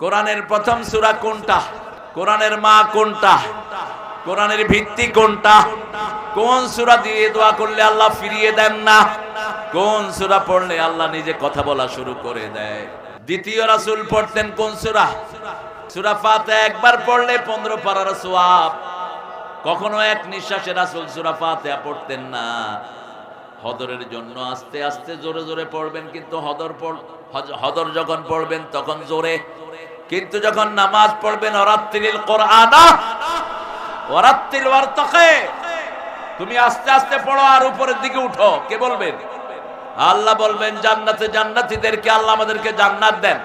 কোরআনের প্রথম সূরা কোনটা? কোরআনের মা কোনটা? কোরআনের ভিত্তি কোনটা? কোন সুরা দিয়ে দোয়া করলে আল্লাহ ফিরিয়ে দেন না? কোন সূরা পড়লে আল্লাহ নিজে কথা বলা শুরু করে দেয়? দ্বিতীয় রাসুল পড়তেন কোন সুরা? সূরা ফাতিহা একবার পড়লে 15 পারার সওয়াব কখনো এক নিঃশ্বাসে রাসূল সূরা ফাতিহা পড়তেন না। হদরের জন্য আস্তে আস্তে জোরে জোরে পড়বেন, কিন্তু হদর হদর যখন পড়বেন, তখন জোরে। কিন্তু যখন নামাজ পড়বেন অরাত্রিল কোরআনা, ওরাত্তিল ওয়ারতাকে। তুমি আস্তে আস্তে পড়ো আর উপরের দিকে উঠো। কে বলবেন? আল্লাহ বলবেন, জান্নাতে জান্নাতীদেরকে আল্লাহ আমাদেরকে জান্নাত দেন।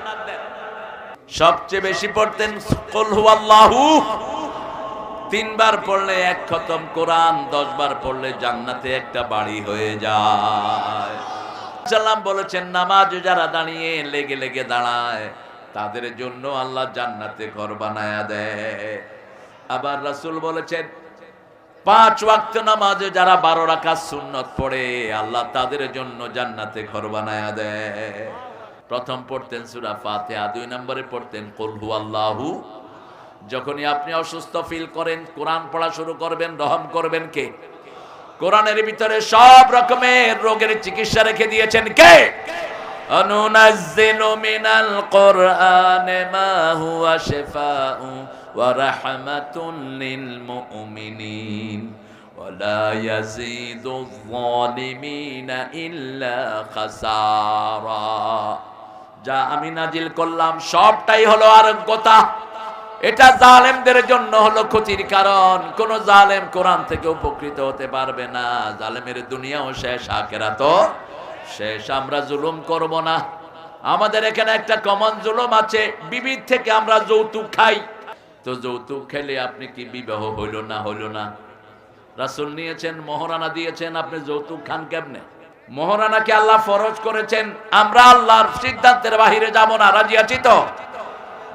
সবচেয়ে বেশি পড়তেন, কুল হুয়াল্লাহু তিনবার পড়লে এক খতম কোরআন দশ বার পড়লে জান্নাতে একটা বাড়ি হয়ে যায়। সাল্লাম বলেছেন, নামাজ যারা দাঁড়িয়ে লেগে লেগে দাঁড়ায়, তাদের জন্য আল্লাহ জান্নাতে ঘর বানায়া দেয়। আবার রাসূল বলেছেন, পাঁচ ওয়াক্ত নামাজে যারা বারো রাখা সুন্নত পড়ে, আল্লাহ তাদের জন্য জান্নাতে ঘর বানায়া দেয়। প্রথম পড়তেন সূরা ফাতিহা, দুই নম্বরে পড়তেন, কুল হুয়াল্লাহু যখনই আপনি অসুস্থ ফিল করেন কোরআন পড়া শুরু করবেন রহম করবেন কে কোরআনের ভিতরে সব রকমের রোগের চিকিৎসা রেখে দিয়েছেন কে অনুনাজ্জিলু মিনাল কোরআনে মা হুয়া শিফাউ ওয়া রাহমাতুন লিল মুমিনিন ولا يزيد الظالمين إلا خسارا যা আমি নাজিল করলাম সবটাই হলো আরোগ্যতা এটা জালেমদের জন্য হলো ক্ষতির কারণ। কোন জালেম কোরআন থেকে উপকৃত হতে পারবে না। জালেমের দুনিয়াও শেষ আখেরা তো শেষ। আমরা জুলুম করব না। আমাদের এখানে একটা কমন জুলুম আছে। বিবিধ থেকে আমরা যৌতুক খাই। তো যৌতুক খেলে আপনি কি বিবাহ হইল না হইল না? রাসূল নিয়েছেন, মহারানা দিয়েছেন, আপনি যৌতুক খান কেমনে? মহারানাকে আল্লাহ ফরজ করেছেন। আমরা আল্লাহর সিদ্ধান্তের বাহিরে যাব না। রাজি আছি তো?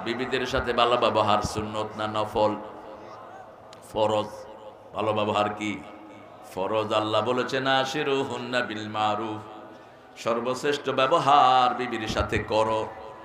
বিবিদের সাথে ভালো ব্যবহার, সুন্নত না নফল? ফরজ। ভালো ব্যবহার কি? ফরজ আল্লাহ বলেছেন আশিরু হুন্না বিল মারুফ। সর্বশ্রেষ্ঠ ব্যবহার বিবির সাথে করো।